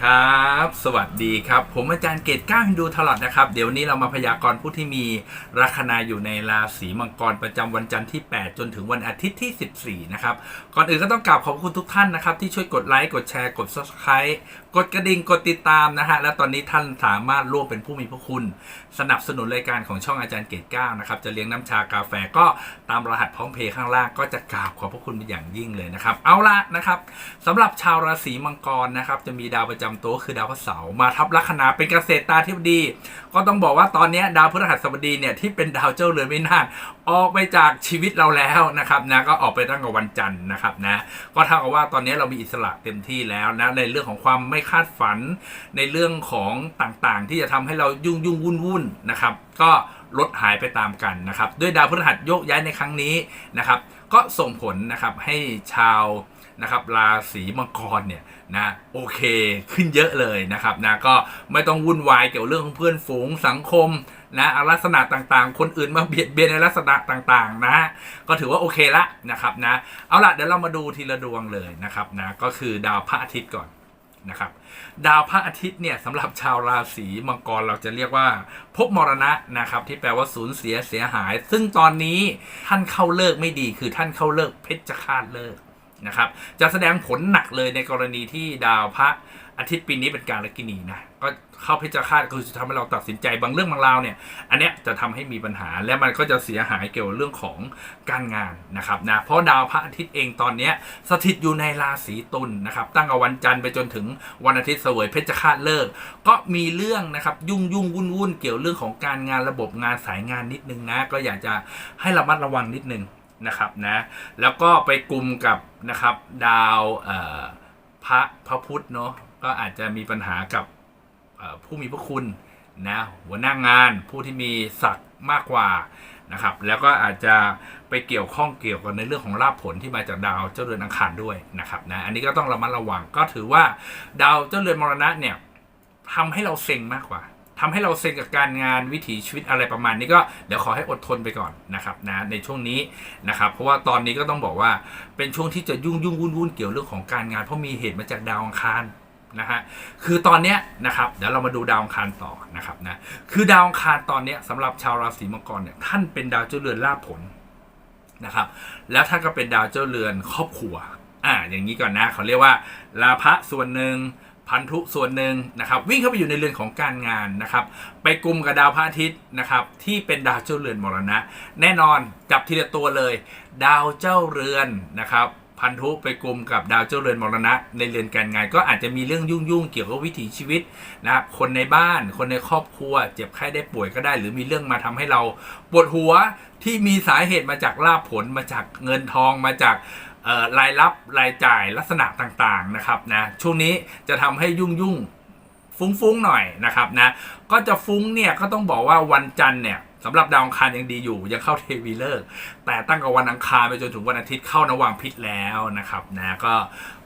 ครับ สวัสดีครับ ผมอาจารย์เกตก้าฮินดูทลอดนะครับ เดี๋ยวนี้เรามาพยากรณ์ผู้ที่มีลัคนาอยู่ในราศีมังกรประจำวันจันทร์ที่ 8 จนถึงวันอาทิตย์ที่ 14 นะครับ ก่อนอื่นก็ต้องกราบขอบคุณทุกท่านนะครับ ที่ช่วยกดไลค์กดแชร์กด subscribe กดกระดิ่งกดติดตามนะฮะและตอนนี้ท่านสามารถร่วมเป็นผู้มีพระคุณ สนับสนุนรายการของช่องอาจารย์เกตก้านะครับจะเลี้ยงน้ำชากาแฟก็ตามรหัสพร้อมเพย์ข้างล่างก็จะกราบขอบพระคุณเป็นอย่างยิ่งเลยนะครับเอาละนะครับสำหรับชาวราศีมังกรนะครับจะมีดาวประจำตัวคือดาวพฤเสาร์มาทับลัคนาเป็นเกษตรตาธิบดี ก็ต้องบอกว่าตอนนี้ดาวพฤหัสบดีเนี่ยที่เป็นดาวเจ้าเรือนวินาศออกไปจากชีวิตเราแล้วนะครับนะก็ออกไปตั้งแต่วันจันทร์นะครับนะก็เท่ากับว่าตอนนี้เรามีอิสระเต็มที่แล้วนะในเรื่องของความไม่คาดฝัน ในเรื่องของต่างๆ ที่จะทำให้เรายุ่งยุ่งวุ่นวุ่นๆนะครับ ก็ลดหายไปตามกันนะครับ ด้วยดาวพฤหัสโยกย้ายในครั้งนี้นะครับ ก็ส่งผลนะครับให้ชาว นะครับราศีมังกรเนี่ยนะโอเคขึ้นเยอะเลยนะครับนะก็ไม่ต้องวุ่นวายเกี่ยวเรื่องของเพื่อนฝูงสังคมนะลักษณะต่างๆ คนอื่นมาเบียดเบียนในลักษณะต่างๆนะก็ถือว่าโอเคละนะครับนะเอาละเดี๋ยวเรามาดูทีละดวงเลยนะครับนะก็คือดาวพระอาทิตย์ก่อนนะครับดาวพระอาทิตย์เนี่ยสำหรับชาวราศีมังกรเราจะเรียกว่าภพมรณะนะครับที่แปลว่าสูญเสียเสียหาย ซึ่งตอนนี้ท่านเข้าเลิกไม่ดีคือท่านเข้าเลิกเพชฌฆาตเลิก นะครับ จะแสดงผลหนักเลยในกรณีที่ดาวพระอาทิตย์ปีนี้เป็นการลกินีนะ ก็เข้าเพชฌฆาตคือจะทำให้เราตัดสินใจบางเรื่องบางราวเนี่ย อันเนี้ยจะทำให้มีปัญหาและมันก็จะเสียหายเกี่ยวกับเรื่องของการงานนะครับนะ เพราะดาวพระอาทิตย์เองตอนเนี้ยสถิตอยู่ในราศีตุลนะครับ ตั้งแต่วันจันทร์ไปจนถึงวันอาทิตย์เสวยเพชฌฆาตเลิก ก็มีเรื่องนะครับยุ่งยุ่งวุ่นวุ่นเกี่ยวเรื่องของการงานระบบงานสายงานนิดนึงนะ ก็อยากจะให้ระมัดระวังนิดนึง นะครับนะแล้วก็ไปกลุ่มกับนะครับดาวพระพระพุทธเนาะก็อาจจะมีปัญหากับผู้มีพระคุณนะหัวหน้างานผู้ที่มีศักดิ์มากกว่านะครับแล้วก็อาจจะไปเกี่ยวข้องเกี่ยวกับในเรื่องของลาภผลที่มาจากดาวเจ้าเรือนอังคารด้วยนะครับนะอันนี้ก็ต้องระมัดระวังก็ถือว่าดาวเจ้าเรือนมรณะเนี่ยทำให้เราเซ็งมากกว่า ทำให้เราเซ็งกับการงานวิถีชีวิตอะไรประมาณนี้ก็เดี๋ยวขอให้อดทนไปก่อนนะครับนะในช่วงนี้นะครับเพราะว่าตอนนี้ก็ต้องบอกว่าเป็นช่วงที่จะยุ่งยุ่งวุ่นวุ่นเกี่ยวเรื่องของการงานเพราะมีเหตุมาจากดาวอังคารนะฮะคือตอนเนี้ยนะครับเดี๋ยวเรามาดูดาวอังคารต่อนะครับนะคือดาวอังคารตอนเนี้ยสำหรับชาวราศีมังกรเนี่ยท่านเป็นดาวเจ้าเรือนลาภผลนะครับแล้วท่านก็เป็นดาวเจ้าเรือนครอบครัวอ่าอย่างนี้ก่อนนะเขาเรียกว่าลาภะส่วนหนึ่ง พันธุส่วนหนึ่งนะครับวิ่งเข้าไปอยู่ในเรือนของการงานนะครับไปกลุ่มกับดาวพระอาทิตย์นะครับที่เป็นดาวเจ้าเรือนมรณะ แน่นอนจับทีละตัวเลย ดาวเจ้าเรือนนะครับพันธุไปกลุ่มกับดาวเจ้าเรือนมรณะ ในเรือนการงาน ก็อาจจะมีเรื่องยุ่งๆเกี่ยวกับวิถีชีวิตนะครับคนในบ้านคนในครอบครัว เจ็บไข้ได้ป่วยก็ได้ หรือมีเรื่องมาทำให้เราปวดหัวที่มีสาเหตุมาจากลาภผลมาจากเงินทองมาจาก รายรับรายจ่ายลักษณะต่างๆนะครับนะช่วงนี้จะทำให้ยุ่งๆฟุ้งๆหน่อยนะครับนะก็จะฟุ้งเนี่ยก็ต้องบอกว่าวันจันทร์เนี่ยสำหรับดาวอังคารยังดีอยู่ ยังเข้าเทวีเลิก แต่ตั้งแต่วันอังคารไปจนถึงวันอาทิตย์เข้านวังพิษแล้วนะครับนะก็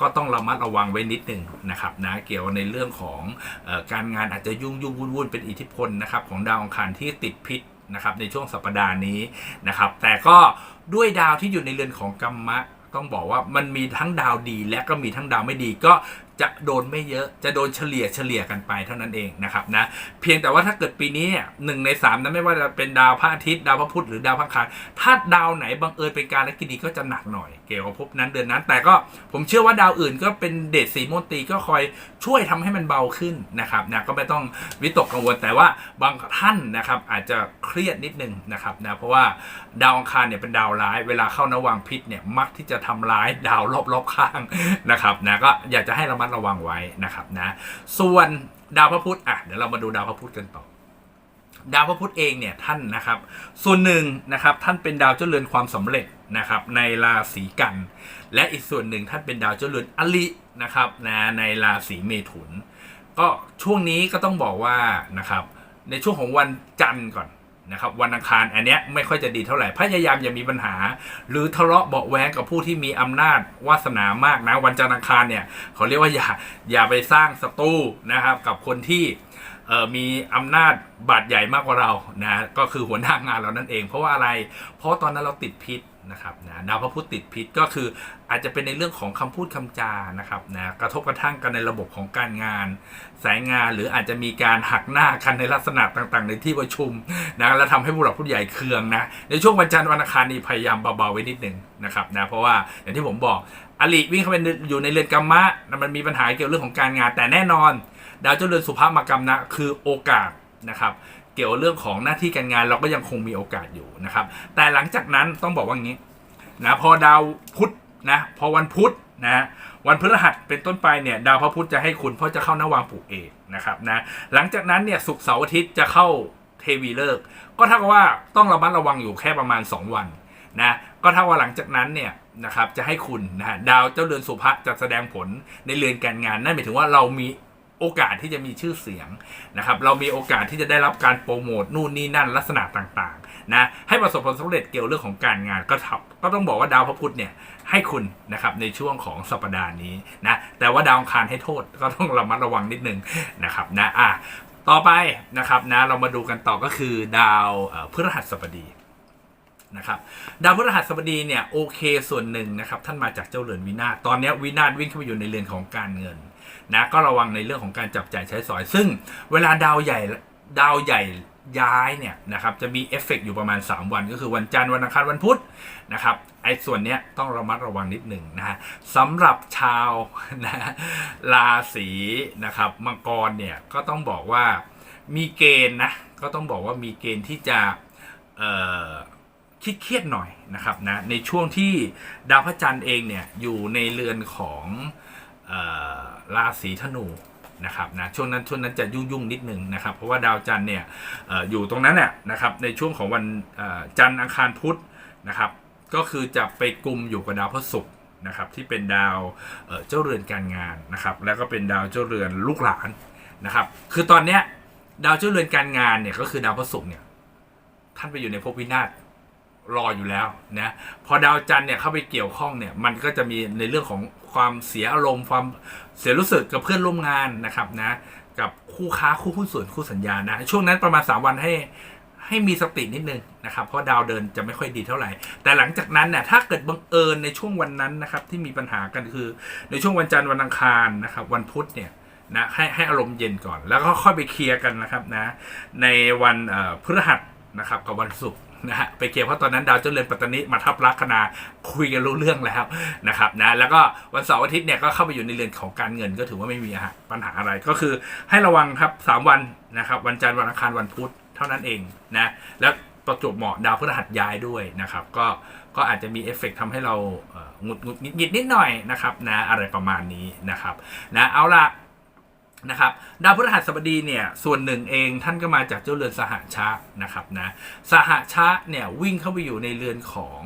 ก็ต้องระมัดระวังไว้นิดหนึ่งนะครับนะเกี่ยวในเรื่องของออการงานอาจจะยุ่งยุ่งวุ่นวุ่นเป็นอิทธิพลนะครับของดาวอังคารที่ติดพิษนะครับในช่วงสัปดาห์นี้นะครับแต่ก็ด้วยดาวที่อยู่ในเรือนของกัมมะ ต้องบอกว่ามันมีทั้งดาวดีและก็มีทั้งดาวไม่ดีก็จะโดนไม่เยอะจะโดนเฉลี่ยเฉลี่ยกันไปเท่านั้นเองนะครับนะเพียงแต่ว่าถ้าเกิดปีนี้เนี่ยหนึ่งในสามนั้นไม่ว่าจะเป็นดาวพระอาทิตย์ดาวพระพุธหรือดาวพระคารถ้าดาวไหนบังเอิญเป็นการและกินีก็จะหนักหน่อยเกี่ยวกับภพนั้นเดือนนั้น แต่ก็ผมเชื่อว่าดาวอื่นก็เป็นเดชสีมนตีก็คอยช่วยทำให้มันเบาขึ้นนะครับนะก็ไม่ต้องวิตกกังวลแต่ว่าบางท่านนะครับอาจจะเครียดนิดนึงนะครับนะเพราะว่า ดาวอังคารเนี่ยเป็นดาวร้าย เวลาเข้านวังพิษเนี่ยมักที่จะทำร้ายดาวรอบๆข้างนะครับนะก็อยากจะให้ระมัดระวังไว้นะครับนะส่วนดาวพระพุธอะเดี๋ยวเรามาดูดาวพระพุธกันต่อดาวพระพุธเองเนี่ยท่านนะครับ ส่วนหนึ่งนะครับท่านเป็นดาวเจ้าเรือนความสำเร็จนะครับในราศีกัน และอีกส่วนหนึ่งท่านเป็นดาวเจ้าเรือนอลินะครับนะในราศีเมถุน ก็ช่วงนี้ก็ต้องบอกว่านะครับในช่วงของวันจันทร์ก่อน นะครับวันอังคารอันเนี้ยไม่ค่อยจะดีเท่าไหร่พยายามอย่ามีปัญหา หรือทะเลาะเบาแวงกับผู้ที่มีอำนาจวาสนามากนะ วันจันทร์อังคารเนี่ยเขาเรียกว่าอย่าอย่าไปสร้างศัตรูนะครับกับคนที่มีอำนาจบาดใหญ่มากกว่าเรานะก็คือหัวหน้างานเรานั่นเอง เพราะว่าอะไร เพราะตอนนั้นเราติดพิษ นะครับนะดาวพระพุธติดพิษก็คืออาจจะเป็นในเรื่องของคำพูดคำจานะครับนะกระทบกระทั่งกันในระบบของการงาน สายงานหรืออาจจะมีการหักหน้ากันในลักษณะต่างๆ ในที่ประชุมนะแล้วทำให้ผู้หลักผู้ใหญ่เคืองนะในช่วงวันจันทร์วันอังคารนี้พยายามเบาๆไว้นิดหนึ่งนะครับนะเพราะว่าอย่างที่ผมบอกอลิวิ่งเข้าไปอยู่ในเรือนกรรมะนะมันมีปัญหาเกี่ยวเรื่องของการงาน แต่แน่นอน ดาวเจ้าเรือนสุภาพมากรรมนะคือโอกาสนะครับ เกี่ยวกับเรื่องของหน้าที่การงานเราก็ยังคงมีโอกาสอยู่นะครับ แต่หลังจากนั้นต้องบอกว่างี้นะพอดาวพุธนะพอวันพุธนะวันพฤหัสเป็นต้นไปเนี่ยดาวพระพุธจะให้คุณเพราะจะเข้าหน้าวางปลูกเอกนะครับนะหลังจากนั้นเนี่ยศุกร์เสาร์อาทิตย์จะเข้าเทวีเลิกก็เท่ากับว่าต้องระมัดระวังอยู่แค่ประมาณ 2 วันนะก็เท่ากับหลังจากนั้นเนี่ยนะครับจะให้คุณนะฮะดาวเจ้าเรือนสุภะจะแสดงผลในเรือนการงานนั่นหมายถึงว่าเรามี โอกาสที่จะมีชื่อเสียงนะครับ เรามีโอกาสที่จะได้รับการโปรโมทนู่นนี่นั่นลักษณะต่างๆนะให้ประสบผลสำเร็จเกี่ยวเรื่องของการงานก็ทับก็ต้องบอกว่าดาวพระพุธเนี่ยให้คุณนะครับในช่วงของสัปดาห์นี้นะแต่ว่าดาวอังคารให้โทษก็ต้องระมัดระวังนิดนึงนะครับนะอะต่อไปนะครับนะเรามาดูกันต่อก็คือดาวพฤหัสบดีนะครับดาวพฤหัสบดีเนี่ยโอเคส่วนหนึ่งนะครับท่านมาจากเจ้าเรือนวินาศตอนนี้วินาศวิ่งเข้าไปอยู่ในเรือนของการเงิน นะก็ระวังในเรื่องของการจับจ่ายใช้สอย ซึ่งเวลาดาวใหญ่ดาวใหญ่ย้ายเนี่ยนะครับจะมีเอฟเฟกต์อยู่ประมาณ 3 วัน ก็คือวันจันทร์วันอังคารวันพุธนะครับไอ้ส่วนเนี้ยต้องระมัดระวังนิดหนึ่งนะฮะสำหรับชาวนะราศีนะครับมังกรเนี่ยก็ต้องบอกว่ามีเกณฑ์นะก็ต้องบอกว่ามีเกณฑ์ที่จะเอ่อคิดเครียดๆหน่อยนะครับนะในช่วงที่ดาวพระจันทร์เองเนี่ยอยู่ในเรือนของ ราศีธนูนะครับนะช่วงนั้นช่วงนั้นจะยุ่งยุ่งนิดนึงนะครับ เพราะว่าดาวจันทร์เนี่ยออยู่ตรงนั้นเนี่ยนะครับในช่วงของวันจันทร์อังคารพุธนะครับก็คือจะไปกลุ่มอยู่กับดาวพฤหัสนะครับที่เป็นดาวเจ้าเรือนการงานนะครับแล้วก็เป็นดาวเจ้าเรือนลูกหลานนะครับคือตอนเนี้ยดาวเจ้าเรือนการงานเนี่ยก็คือดาวพฤหัสเนี่ยท่านไปอยู่ในภพวินาศ รออยู่แล้วนะพอดาวจันทร์เนี่ยเข้าไปเกี่ยวข้องเนี่ยมันก็จะมีในเรื่องของความเสียอารมณ์ความเสียรู้สึกกับเพื่อนร่วมงานนะครับนะกับคู่ค้าคู่หุ้นส่วนคู่สัญญานะช่วงนั้นประมาณ 3 วันให้ให้มีสตินิดนึงนะครับเพราะดาวเดินจะไม่ค่อยดีเท่าไหร่ แต่หลังจากนั้นเนี่ยถ้าเกิดบังเอิญในช่วงวันนั้นนะครับที่มีปัญหากันคือ ในช่วงวันจันทร์วันอังคารนะครับวันพุธเนี่ยนะให้ให้อารมณ์เย็นก่อน แล้วก็ค่อยไปเคลียร์กันนะครับนะในวันพฤหัสนะครับกับวันศุกร์ นะฮะไปเคลียร์เพราะตอนนั้นดาวเจ้าเรือนปัตตานีมาทับลัคนาคุยกันรู้เรื่องแล้วนะครับนะแล้วก็วันเสาร์อาทิตย์เนี่ยก็เข้าไปอยู่ในเรือนของการเงินก็ถือว่าไม่มีปัญหาอะไรก็คือให้ระวังครับสามวันนะครับวันจันทร์วันอังคารวันพุธเท่านั้นเองนะแล้วประจบเหมาะดาวพฤหัสย้ายด้วยนะครับก็ก็อาจจะมีเอฟเฟกต์ทำให้เราหงุดหงิดหงิดนิดหน่อยนะครับนะอะไรประมาณนี้นะครับนะเอาละ นะครับดาวพฤหัสบดีเนี่ยส่วนหนึ่งเองท่านก็มาจากเจ้าเรือนสหชานะครับนะสหชาเนี่ยวิ่งเข้าไปอยู่ในเรือนของ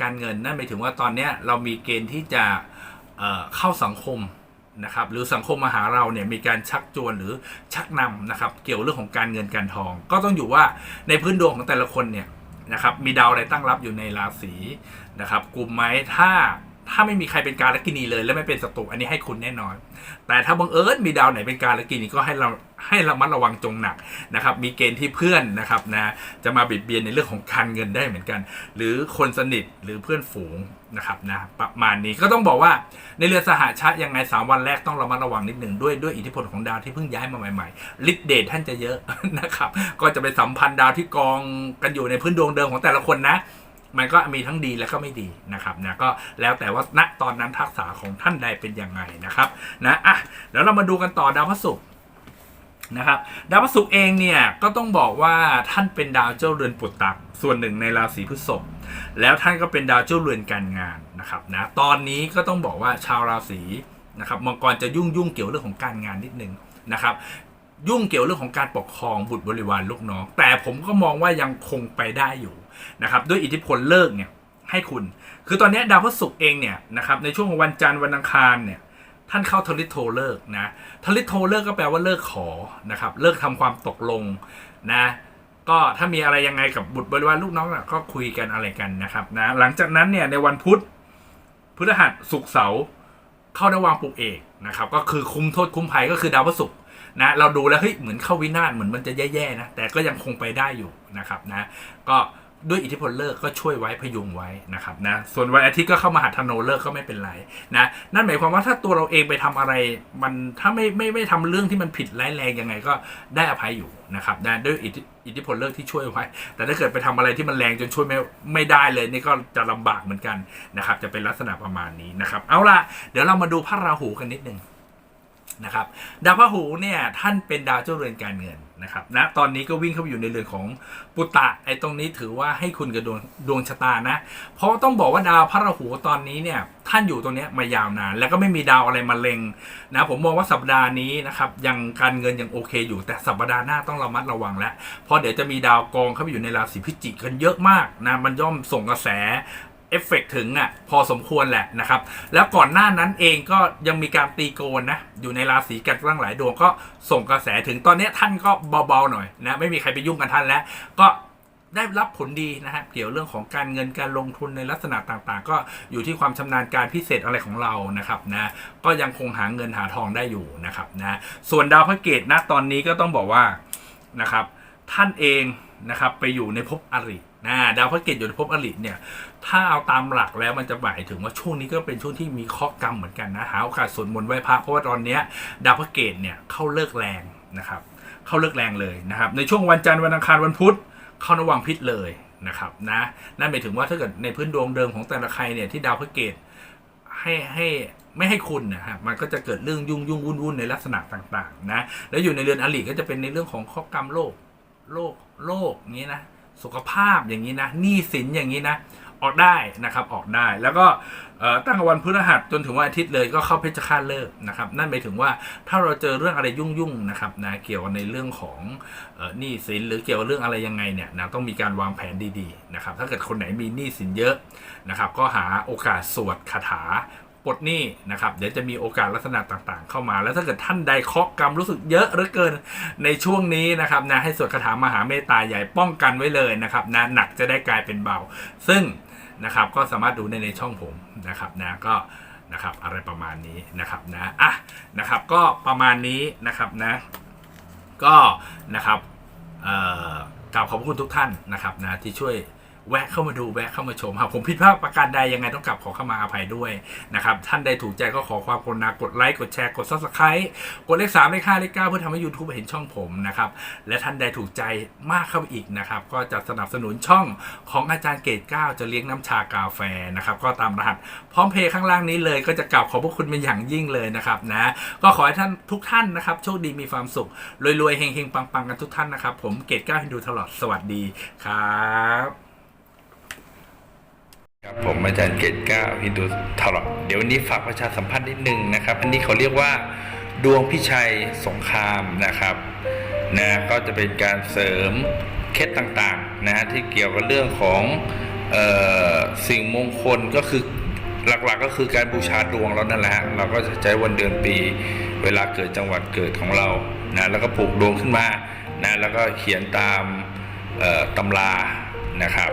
การเงินนั่นหมายถึงว่าตอนนี้เรามีเกณฑ์ที่จะเเข้าสังคมนะครับหรือสังคมมาหาเราเนี่ยมีการชักชวนหรือชักนำนะครับเกี่ยวเรื่องของการเงินการทอง ก็ต้องอยู่ว่าในพื้นดวงของแต่ละคนเนี่ยนะครับมีดาวอะไรตั้งรับอยู่ในราศีนะครับกลุ่มไหมถ้า ถ้าไม่มีใครเป็นการลกินีเลยและไม่เป็นศัตรูอันนี้ให้คุณแน่นอน แต่ถ้าบังเอิญมีดาวไหนเป็นการละกินีก็ให้เราให้ระมัดระวังจงหนักนะครับ มีเกณฑ์ที่เพื่อนนะครับนะจะมาบิดเบียนในเรื่องของการเงินได้เหมือนกัน หรือคนสนิทหรือเพื่อนฝูงนะครับนะประมาณนี้ก็ต้องบอกว่าในเรือสหชาติยังไง 3 วันแรกต้องระมัดระวังนิดหนึ่งด้วยด้วยอิทธิพลของดาวที่เพิ่งย้ายมาใหม่ๆฤทธิเดชท่านจะเยอะนะครับ ก็จะไปสัมพันธ์ดาวที่กองกันอยู่ในพื้นดวงเดิมของแต่ละคนนะ มันก็มีทั้งดีและก็ไม่ดีนะครับนะก็แล้วแต่ว่าณตอนนั้นทักษะของท่านใดเป็นยังไงนะครับนะอะเดี๋ยวเรามาดูกันต่อดาวพระศุกร์นะครับดาวพระศุกร์เองเนี่ยก็ต้องบอกว่าท่านเป็นดาวเจ้าเรือนปุตตะส่วนหนึ่งในราศีพฤษภแล้วท่านก็เป็นดาวเจ้าเรือนการงานนะครับนะตอนนี้ก็ต้องบอกว่าชาวราศีนะครับมังกรจะยุ่งยุ่งเกี่ยวเรื่องของการงานนิดนึงนะครับยุ่งเกี่ยวเรื่องของการปกครองบุตรบริวารลูกน้อง แต่ผมก็มองว่ายังคงไปได้อยู่ นะครับด้วยอิทธิพลเลิกเนี่ยให้คุณ คือตอนนี้ดาวพฤหัสเองเนี่ยนะครับในช่วงของวันจันทร์วันอังคารเนี่ยท่านเข้าทลิโทเลิกนะทลิโทเลิกก็แปลว่าเลิกขอนะครับเลิกทำความตกลงนะก็ถ้ามีอะไรยังไงกับบุตรบริวารลูกน้องก็คุยกันอะไรกันนะครับนะหลังจากนั้นเนี่ยในวันพุธพฤหัสศุกร์เสาร์เข้าในวางปลูกเอกนะครับก็คือคุมโทษคุ้มภัยก็คือดาวพฤหัสนะเราดูแล้วเฮ้ยเหมือนเข้าวินาศเหมือนมันจะแย่ๆนะแต่ก็ยังคงไปได้อยู่นะครับนะก็ ด้วยอิทธิพลเลิกก็ช่วยไว้พยุงไว้นะครับนะส่วนวันอาทิตย์ก็เข้ามาหาธนูเลิกก็ไม่เป็นไรนะนั่นหมายความว่าถ้าตัวเราเองไปทำอะไร มันถ้าไม่ไม่ไม่ทำเรื่องที่มันผิดร้ายแรงยังไงก็ได้อภัยอยู่นะครับนะด้วยอิทธิอิทธิพลเลิกที่ช่วยไว้ แต่ถ้าเกิดไปทำอะไรที่มันแรงจนช่วยไม่ไม่ได้เลยนี่ก็จะลำบากเหมือนกันนะครับ จะเป็นลักษณะประมาณนี้นะครับเอาล่ะเดี๋ยวเรามาดูพระราหูกันนิดนึงนะครับดาวพระหูเนี่ยท่านเป็นดาวเจ้าเรือนการเงิน นะครับนะตอนนี้ก็วิ่งเข้าไปอยู่ในเรือนของปุตตะไอ้ตรงนี้ถือว่าให้คุณกับดวงดวงชะตานะ เพราะต้องบอกว่าดาวพระราหูตอนนี้เนี่ยท่านอยู่ตรงนี้มายาวนาน แล้วก็ไม่มีดาวอะไรมาเล็งนะผมมองว่าสัปดาห์นี้นะครับยังการเงินยังโอเคอยู่แต่สัปดาห์หน้าต้องระมัดระวังแล้วเพราะเดี๋ยวจะมีดาวกองเข้าไปอยู่ในราศีพิจิกกันเยอะมากนะมันย่อมส่งกระแส เอฟเฟกต์ถึงอะพอสมควรแหละนะครับ แล้วก่อนหน้านั้นเองก็ยังมีการตีโกนนะ อยู่ในราศีกันตั้งหลายดวงก็ส่งกระแสถึงตอนนี้ท่านก็เบาๆหน่อยนะ ไม่มีใครไปยุ่งกับท่านแล้ว ก็ได้รับผลดีนะฮะเกี่ยวเรื่องของการเงินการลงทุนในลักษณะต่างๆ ก็อยู่ที่ความชำนาญการพิเศษอะไรของเรานะครับนะก็ยังคงหาเงินหาทองได้อยู่นะครับนะส่วนดาวพระเกตนะตอนนี้ก็ต้องบอกว่านะครับท่านเอง นะครับไปอยู่ในภพอรินะดาวพระเกตอยู่ในภพอริเนี่ยถ้าเอาตามหลักแล้วมันจะหมายถึงว่าช่วงนี้ก็เป็นช่วงที่มีข้อกรรมเหมือนกันนะหาโอกาสสวดมนต์ไหว้พระเพราะว่าตอนเนี้ยดาวพระเกตเนี่ยเข้าเลิกแรงนะครับเข้าเลิกแรงเลยนะครับในช่วงวันจันทร์วันอังคารวันพุธเข้าระวังพิษเลยนะครับนะนั่นหมายถึงว่าถ้าเกิดในพื้นดวงเดิมของแต่ละใครเนี่ยที่ดาวพระเกตให้ให้ไม่ให้คุณนะฮะมันก็จะเกิดเรื่องยุ่งยุ่งวุ่นวุ่นในลักษณะต่างๆนะแล้วอยู่ในเรือนอริก็จะเป็นในเรื่องของข้อกรรมโลก โลกโลกอย่างนี้นะ สุขภาพอย่างนี้นะหนี้สินอย่างนี้นะ ออกได้นะครับออกได้แล้วก็ตั้งแต่วันพฤหัสจนถึงวันอาทิตย์เลยก็เข้าเพชฌฆาตเลิกนะครับ นั่นหมายถึงว่าถ้าเราเจอเรื่องอะไรยุ่งๆนะครับนะเกี่ยวกับในเรื่องของหนี้สินหรือเกี่ยวกับเรื่องอะไรยังไงเนี่ยนะต้องมีการวางแผนดีๆนะครับ ถ้าเกิดคนไหนมีหนี้สินเยอะนะครับ ก็หาโอกาสสวดคาถา ปลดหนี้นะครับเดี๋ยวจะมีโอกาสลักษณะต่างๆ เข้ามา แล้วถ้าเกิดท่านใดเคาะกรรมรู้สึกเยอะหลือเกินในช่วงนี้นะครับนะให้สวดคาถามหาเมตตาใหญ่ป้องกันไว้เลยนะครับนะหนักจะได้กลายเป็นเบา ซึ่งนะครับก็สามารถดูได้ในช่องผมนะครับนะก็นะครับอะไรประมาณนี้นะครับนะอะนะครับก็ประมาณนี้นะครับนะก็นะครับเอ่อกราบขอบพระคุณทุกท่านนะครับนะที่ช่วย แวะเข้ามาดูแวะเข้ามาชมหากผมผิดพลาดประการใดยังไงต้องกลับขอเข้ามาอภัยด้วยนะครับ ท่านใดถูกใจก็ขอความกรุณากดไลค์กดแชร์กด subscribe กดเลขสามเลขห้าเลขเก้าเพื่อทำให้ YouTube เห็นช่องผมนะครับ และท่านใดถูกใจมากเข้าไปอีกนะครับ ก็จะสนับสนุนช่องของอาจารย์เกตเก้าจะเลี้ยงน้ำชากาแฟนะครับก็ตามรหัสพร้อมเพย์ข้างล่างนี้เลย ก็จะกล่าวขอบพระคุณเป็นอย่างยิ่งเลยนะครับนะก็ขอให้ท่านทุกท่านนะครับโชคดีมีความสุขรวยๆเฮงๆปังๆกันทุกท่านนะครับผมเกตก้าฮินดูตลอดสวัสดีครับ ครับผมอาจารย์เกตก้าฮินดูตลอดเดี๋ยววันนี้ฝากประชาสัมพันธ์นิดนึงนะครับ อันนี้เขาเรียกว่าดวงพิชัยสงครามนะครับนะก็จะเป็นการเสริมเคล็ดต่างๆนะฮะที่เกี่ยวกับเรื่องของเออสิ่งมงคลก็คือหลักๆก็คือการบูชาดวงเรานั่นแหละเราก็จะใช้วันเดือนปี เวลาเกิดจังหวัดเกิดของเรานะแล้วก็ปลูกดวงขึ้นมานะแล้วก็เขียนตามตำรานะครับ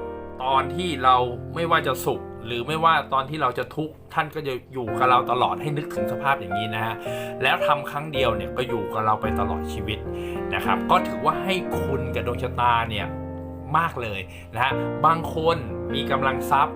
ตอนที่เราไม่ว่าจะสุข หรือไม่ว่าตอนที่เราจะทุกข์ท่านก็จะอยู่กับเราตลอดให้นึกถึงสภาพอย่างนี้นะฮะแล้วทำครั้งเดียวเนี่ยก็อยู่กับเราไปตลอดชีวิตนะครับ ก็ถือว่าให้คุณกับดวงชะตาเนี่ยมากเลยนะฮะบางคนมีกำลังทรัพย์